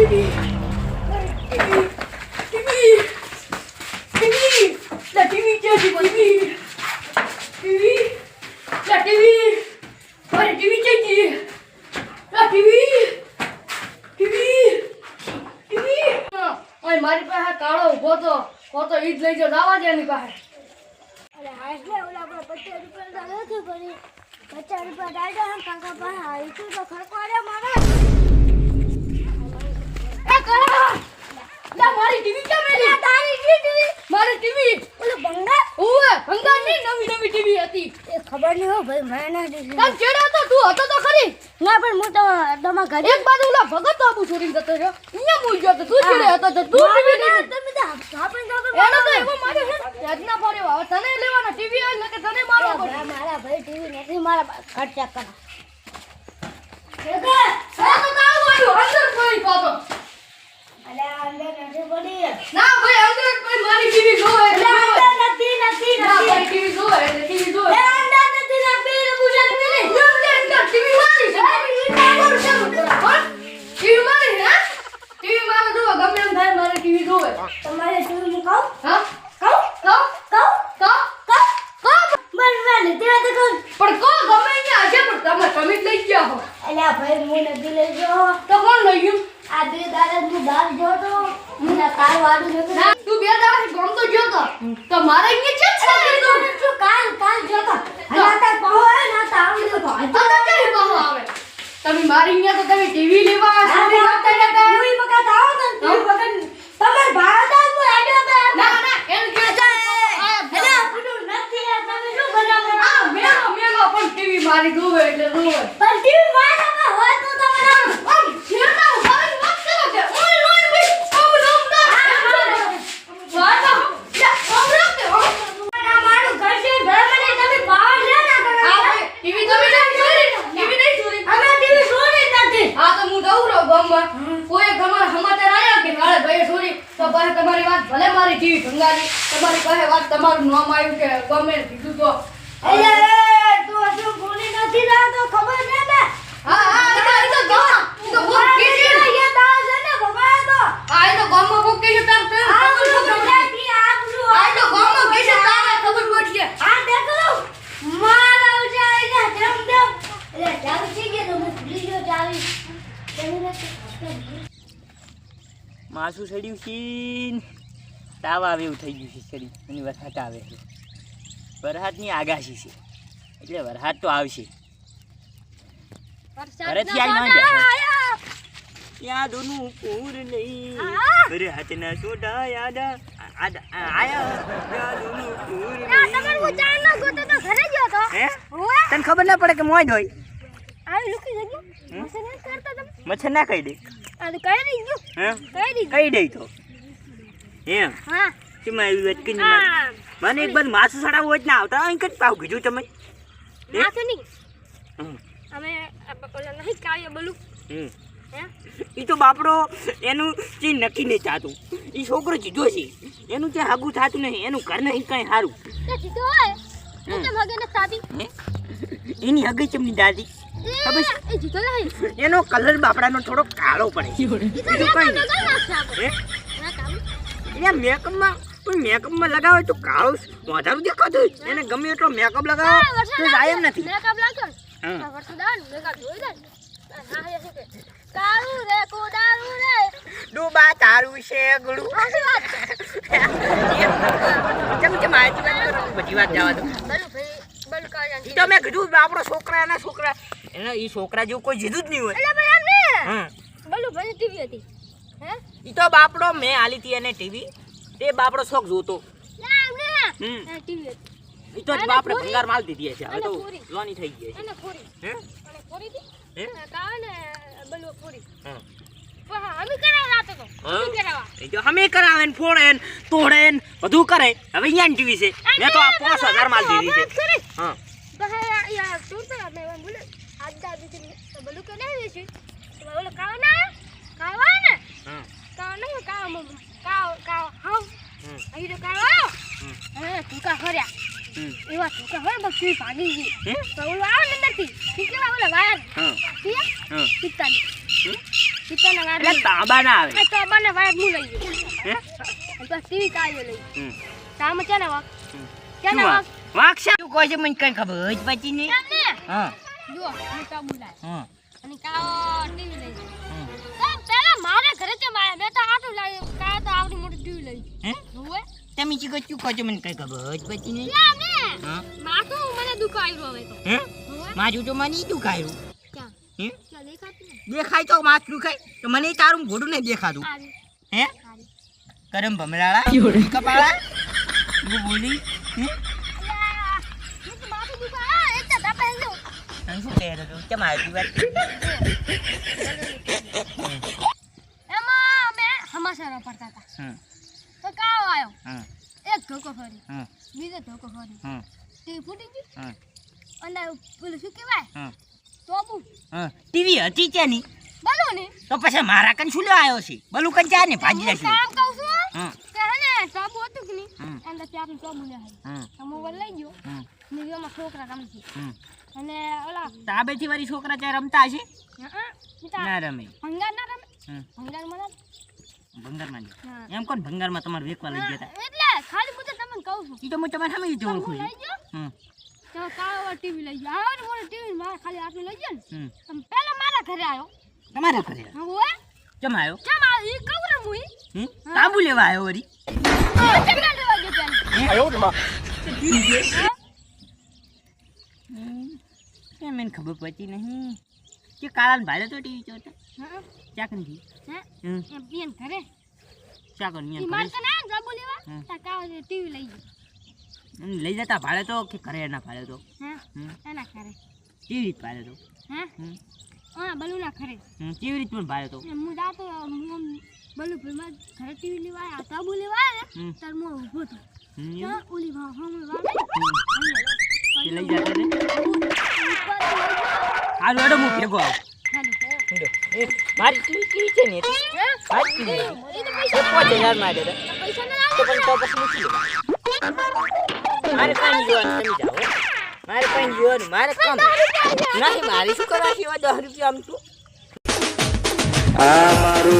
TV TV TV TV લા TV છે TV TV લા ટીવી મારે ટીવી છે લા ટીવી ટીવી ટીવી ઓય મારી પાસે કાળો ઊભો તો હો તો ઈ જ લઈ દાવા દે એની પાસે અરે હાશ લે ઓલા પર પચાસ રૂપિયા તો નથી પડી પચાસ રૂપિયા હમ કાકા પાસે આવીશું તો ખરખવાડે મારે એ કાળા લા મારી ટીવી ક્યાં મેલી તારી ટીવી મારી ટીવી ઓલો બંગા ઓવે હંગારની નવી નવી ટીવી હતી એ ખબર નહીં હો ભાઈ મેં ના દીધી તમ ચેડ્યો તો તું હતો તો ખરી? ના પણ હું તો તમારા ઘરે એક બાજુ ઓલા ભગત આબુ છોડીને જતો રહ્યો. અહીંયા મૂઈ ગયો તો તું ચેડે હતો તો તું ટીવી તમે તો આપણે તો એનો તો એવો મારે યાદના પડે વાવ તને લેવાનો ટીવી આલ કે તને મારો મારા ભાઈ ટીવી નથી મારા ઘર ચેક કરો આ તો તાળું આવ્યું અંદર પડી પાછો અલે અંદર નથી પડી. ના ભાઈ અંદર કોઈ મારી ટીવી જોવે એટલે અલે જોવે. અંદર નથી નથી ના નથી ભાઈ ટીવી જોવે એટલે ટીવી જોવે એ અંદર નથી ના પીર પૂછે પીર અંદર અંદર ટીવી મારી છે ટીવી મારી છે ટીવી મારી છે ટીવી મારે જોવે ગમે એમ થાય મારે ટીવી જોવે તમારે ટીવી હું કહું હા કહું કહો કહું કહો કહું કહો બસ મેં લીધી હતી કહું પણ કહો ગમે ત્યાં હશે પણ તમે તમે જ આ ભાઈ હું નથી લઈ ગયો. તો કોણ લઈ ગયું? આ બે દાડા તું બહાર ગયો તો મને કાર વાળું નથી ના તું બે દાડા ગમ તો ગયો તો. તો મારે અહીંયા છે? છે તો કાલ કાલ ગયો તો. અને તાર કહો હે ના તાર આવી તો તો તો કઈ કહો આવે. તમે મારી અહીંયા તો તમે ટીવી લેવા સુધી નહોતા જતા હું બકા તાવ તો ટીવી વગર તમાર ભાવ તો હું આડ્યો તો ના ના એમ કે અલ્યા પેલું નથી આ તમે શું બનાવો આ મેલો મેલો પણ ટીવી મારી જોવે એટલે જોવે પણ ટીવી મારા હોય તો તમે આમ કરો કે ઓય ના વાત મારું ઘર છે ઘર મને તમે બહાર લે ના કરો. આ ટીવી તો મેં જોઈ ટીવી નહીં જોઈ. અમે ટીવી છોડી નથી હા તો હું જઉં રહું ગામમાં. કોઈ તમારા સમાચાર આવ્યા કે કાલે ભાઈ સોરી? તો પાસે તમારી વાત ભલે મારી ટીવી ભંગારી. તમારી પાસે વાત તમારું નામ આવ્યું કે ગમે તે કીધું તો અલ્યા તું હજુ ભૂલી નથી જાતો ખબર છે ને હા હા એ તો એ તો ગામ એ તો કોક કે છે અહીંયા તાવ છે ને ભગવાન તો હા એ તો ગામમાં કોક કે છે તાર તે આ ખબર બધું પડશે. નથી આ બધું હા એ તો ગામમાં કે છે તારે ખબર પડશે આ દેખો મારા ઉજાઈ ગયા તેમ તેમ એટલે ચાવી છે કે તમે ગયો ચાવી માસું સડ્યું છે તાવ આવે એવું થઈ ગયું છે સડી અને વરસાદ આવે છે. વરસાદની આગાશી છે. એટલે વરસાદ તો આવશે. ઘરેથી આવીને વાંધો યાદોનું પૂર નહીં. વરસાદના સોડા યાદ આયા. યાદોનું પૂર તમે હું નહીં. ચા ન ગોતો તો ઘરે ગયો તો હે? તને ખબર ના પડે કે મોજ હોય. મચ્છર ના કહી દે. તો કહી દે એમ હા? આવી વાત કરી મને એક બાદ માસું હોય જ ના આવતા. અહીં કઈ પાવ કીધું તમે? નહીં. હમ. અમે ઓલા નહીં કાવ્ય બોલું. હમ. હે? તો બાપડો એનું જે નક્કી નહીં થતું. એ છોકરો જીધો છે. એનું જે હાગું થતું નહીં. એનું ઘર નહીં કઈ સારું. એની હગી ચમની દાદી. એનો કલર બાપડાનો થોડો કાળો પડે. કઈ મેકઅપમાં પણ મેકઅપમાં લગાવે તો કાળો વધારું દેખાતો હોય. એને ગમે એટલો મેકઅપ લગાવો તો જાય એમ નથી. મેકઅપ લાગ્યો કે? કાળું રે કોડાળું રે. ડૂબા તારું છે ગળું. કેમ કેમ આજી બધી વાત જવા દો બલુ ભાઈ બલુ કાળિયા ઈ તો મેં કીધું આપણો છોકરા એના છોકરા એને એ છોકરા જેવું કોઈ જીધું જ નહીં હોય. એટલે ભાઈ એમ હા. બલુ ભાઈ ટીવી હતી. હે? ઈ તો બાપડો મેં આલી હતી એને ટીવી. તે બાપડો શોખ જોતો. ના ને. હમ. એ ટીવી તો બાપડે? ભંગાર માલ દીધી છે હવે તો લોની થઈ ગઈ છે પૂરી? હે? અને પૂરી હે? કાવે ને પૂરી. હા. એ કરાવે ને ફોડે ને તોડે ને બધું કરે. હવે અહીંયા ટીવી છે. મેં તો આ પાંચ હજાર માલ દીધી છે. હા. બહાર યાર તું તો એમ બોલે આજ દાદી થી બોલું કે નહીં છે તો બોલો કાવ ના કાવ ને કાવ નહીં કાવ કાવ કાવ હાવ. અહીં તો કાવ. હે તુકા ખર્યા. હમ. એવા તુકા હોય બસ ભાગી ગઈ? તો ઓલો આવ ને નથી ઠીક ઓલા વાયર? હા? પિત્તા તાંબાના વાયર એટલે તાંબા ના આવે. આ તાંબાના વાયર હું લઈ ગયો. હે? બસ ટીવી કાઢ્યો લઈ. હમ. કામ છે ને વાક હમ. છે શું ને વાંક? વાક વાંક છે. શું કહે છે મને કઈ ખબર? જ પછી નહીં? હા. જો મોટા તાંબુ હા. અને કાઓ ટીવી લઈ જાય હમ. પેલા મારા ઘરે છે માયા મેં તો આટલું લાવ્યું. કાં તો આવડી મોટી ટીવી લઈ હે? જોવે તમે ચીકો શું કહો છો મને કઈ ખબર? જ પછી નહીં? યા ને હા. માથું મને દુખાયું હવે તો. હે? મારું તો મને ઈ દુખાયું. ક્યાં? હે? ક્યાં દેખાતું ને દેખાય તો માથ દુખાય. તો મને ઈ તારું ઘોડું નહીં દેખાતું. હે? કરમ ભમરાળા? કપાળા? બોલી હે અલ્યા, એ તો માથું દુખાય એક તો દબે લ્યો તને શું કહે તો કેમ આવી વાત એમાં અમે હમાસરા પડતા હતા. તો કાવ આવ્યો એક ધોકો ફરી. બીજો ધોકો ફરી. તે ફૂટી ગયું? અને પેલું શું કહેવાય? હમ. ટીવી હતી ત્યાં ની બનો ને. તો પછી મારા કન શું લેવા આવ્યો છે? બલું કન ચા ને ભાજી હું જશે કામ કહું છું હમ કે હે ને ટોપુ હતું કે નહીં હમ. અંદર લે હારી હમ. તો મોબાઈલ લઈ ગયો. હમ. ને એમાં છોકરા રમતી હમ. અને ઓલા તાબેથી વાળી છોકરા ત્યાં રમતા હશે? હા ના રમે. ભંગાર ના રમે? ભંગાર ભંગારમાં જ. એમ કોણ ભંગારમાં તમારે વેકવા લઈ ગયા એટલે ખાલી તો તમને કહું છું. ઈ તો હું તમારે સામે જ ઓળખું છું. તો કાવા ટીવી લઈ ગયો. આવે ને ટીવી મારે ખાલી આટલું લઈ ગયો ને તમે પહેલા મારા ઘરે આવ્યો. તમારા ઘરે આવ્યો? કેમ આવ્યો? કેમ આવ્યો. ઈ કહું ને હું તાંબુ લેવા આવ્યો વળી? લેવા ગયો પેલા? હા? હમ. કેમ એને ખબર પડતી નહીં. કે કાળાને ભાડે તો ટીવી જોતા. હા? ચાકનથી હા? હમ. એમ બેન ઘરે? ચાકન ઈ ન્યા તો ના જાબુ લેવા. ટીવી લઈ ગયો. લઈ જતા ભાડે તો કે ઘરે ના ભાડે તો? હા? એના ઘરે. કેવી રીત ભાડે તો? હા? હા હા બલુના ઘરે. કેવી રીત પણ ભાડે તો? હું જાતો હું બલુ ભાઈમાં ઘરે ટીવી લેવા આ તાબુ લેવા તાર હું ઊભો? ત્યાં ઓલી લઈ જતા હું ભેગો આવું. મારી છે ને તો? મારી એ પણ તો પછી મૂકી લેવા મારે કાંઈ જોવાનું તમે જાઓ મારે કાંઈ જોવાનું મારે કામ નહીં મારી શું કરવા સિવાય દસ રૂપિયા આમ તું. આ મારું